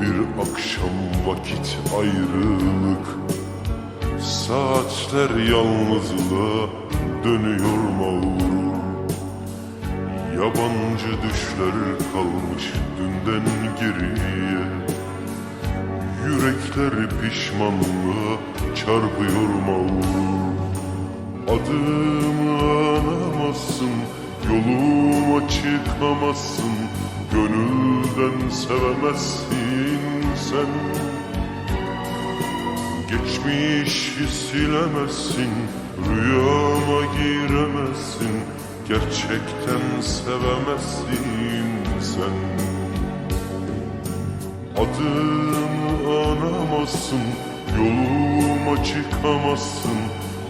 Bir akşam vakit ayrılık. Saatler yalnızlığa dönüyor mağrur. Yabancı düşler kalmış dünden geriye. Yürekler pişmanlığa çarpıyor mağrur. Adımı anamazsın, yoluma çıkamazsın Gönülden sevemezsin sen. Geçmişi silemezsin, rüyama giremezsin. Gerçekten sevemezsin sen. Adımı anamazsın, yoluma çıkamazsın.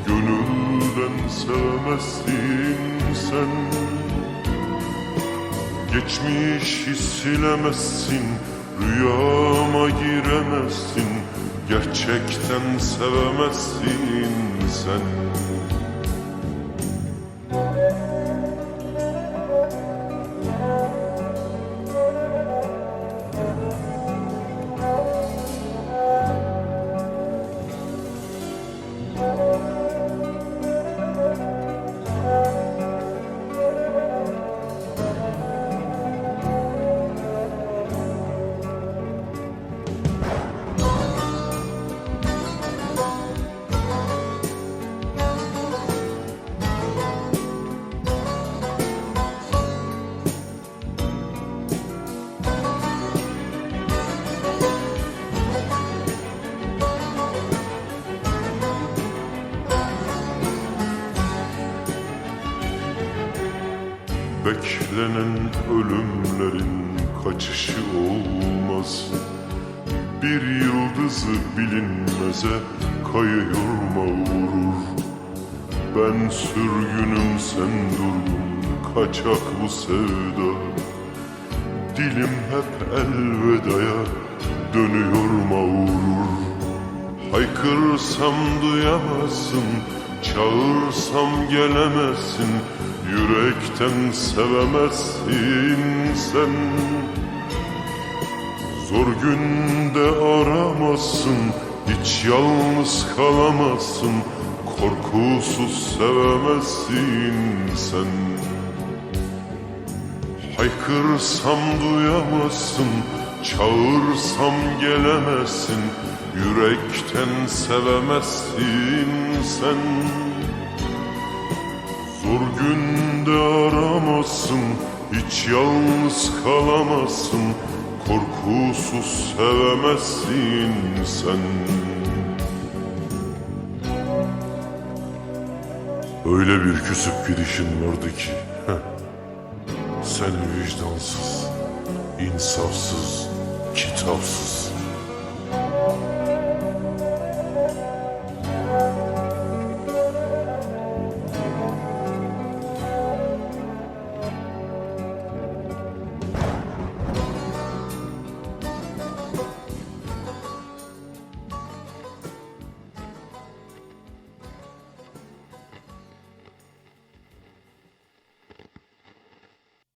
Gönülden sevemezsin sen Geçmişi silemezsin, rüyama giremezsin. Gerçekten sevemezsin sen Beklenen ölümlerin kaçışı olmaz. Bir yıldızı bilinmeze kayıyor mağrur Ben sürgünüm sen durgun kaçak bu sevda. Dilim hep elvedaya dönüyor mağrur Haykırsam duyamazsın, çağırsam gelemezsin Yürekten sevemezsin sen. Zor günde aramazsın, hiç yalnız kalamazsın Korkusuz sevemezsin sen. Haykırsam duyamazsın, çağırsam gelemezsin Yürekten sevemezsin sen. Zor günde aramazsın, hiç yalnız kalamazsın. Korkusuz sevemezsin sen. Öyle bir küsüp gidişin vardı ki. Sen vicdansız, insafsız, kitapsız